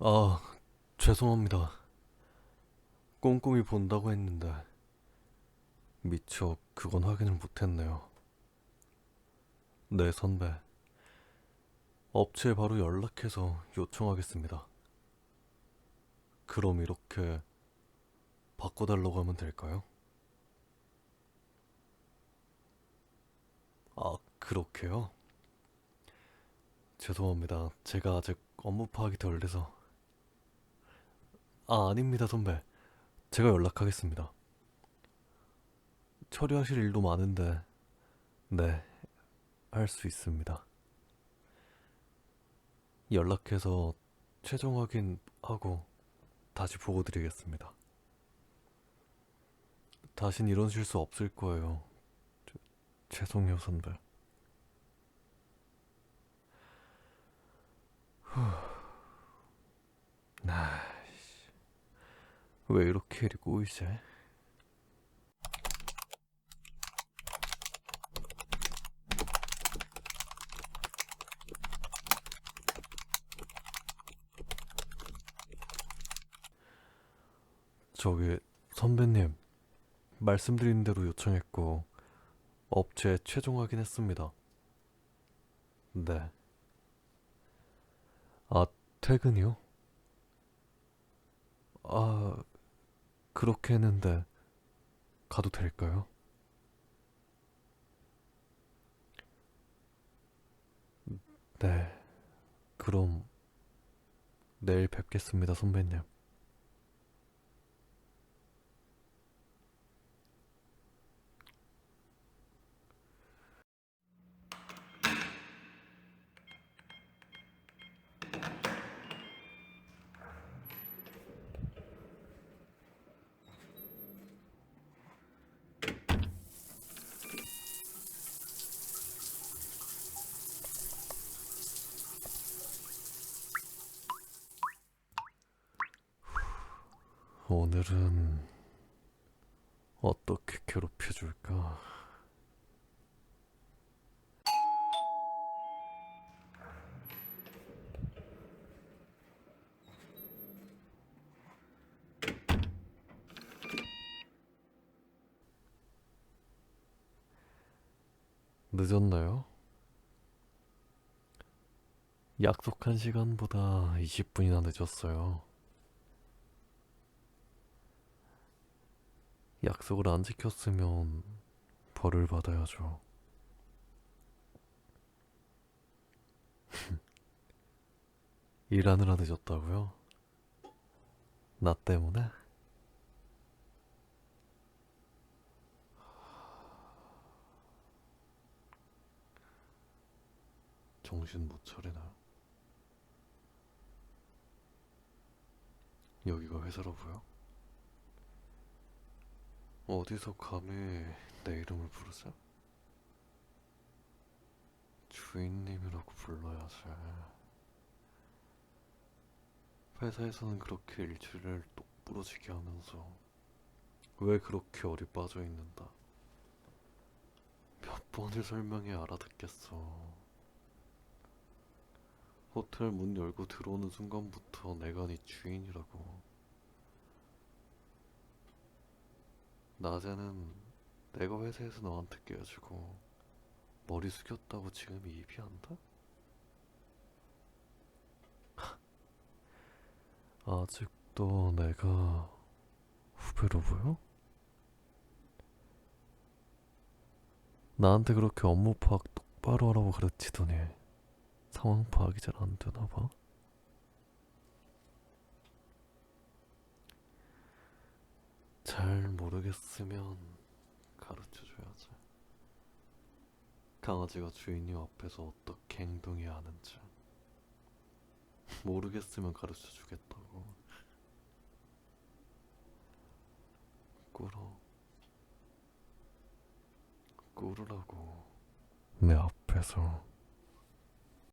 아, 죄송합니다. 꼼꼼히 본다고 했는데 미처 그건 확인을 못했네요. 네, 선배. 업체에 바로 연락해서 요청하겠습니다. 그럼 이렇게 바꿔달라고 하면 될까요? 아, 그렇게요? 죄송합니다. 제가 아직 업무 파악이 덜 돼서. 아, 아닙니다, 선배. 제가 연락하겠습니다. 처리하실 일도 많은데, 네, 할 수 있습니다. 연락해서 최종 확인하고 다시 보고 드리겠습니다. 다신 이런 실수 없을 거예요. 죄- 죄송해요, 선배. 후. 아이씨, 왜 이렇게 꼬이지? 저기 선배님 말씀드린 대로 요청했고 업체 최종 확인했습니다. 네. 아, 퇴근이요? 아, 그렇게 했는데 가도 될까요? 네. 그럼 내일 뵙겠습니다, 선배님. 오늘은 어떻게 괴롭혀줄까? 늦었나요? 약속한 시간보다 20분이나 늦었어요. 약속을 안 지켰으면 벌을 받아야죠. 일하느라 늦었다고요? 나 때문에? 정신 못 차리나? 여기가 회사라고요? 어디서 감히 내 이름을 부르죠? 주인님이라고 불러야지. 회사에서는 그렇게 일처리를 똑부러지게 하면서 왜 그렇게 어리 빠져 있는다? 몇 번을 설명해 알아듣겠어. 호텔 문 열고 들어오는 순간부터 내가 네 주인이라고. 낮에는 내가 회사에서 너한테 깨가지고 머리 숙였다고 지금 이비한다? 아직도 내가 후배로 보여? 나한테 그렇게 업무 파악 똑바로 하라고 가르치더니 상황 파악이 잘 안 되나 봐. 잘 모르겠으면 가르쳐 줘야지. 강아지가 주인님 앞에서 어떻게 행동해야 하는지. 모르겠으면 가르쳐 주겠다고. 꿇어. 꿇으라고. 내 앞에서.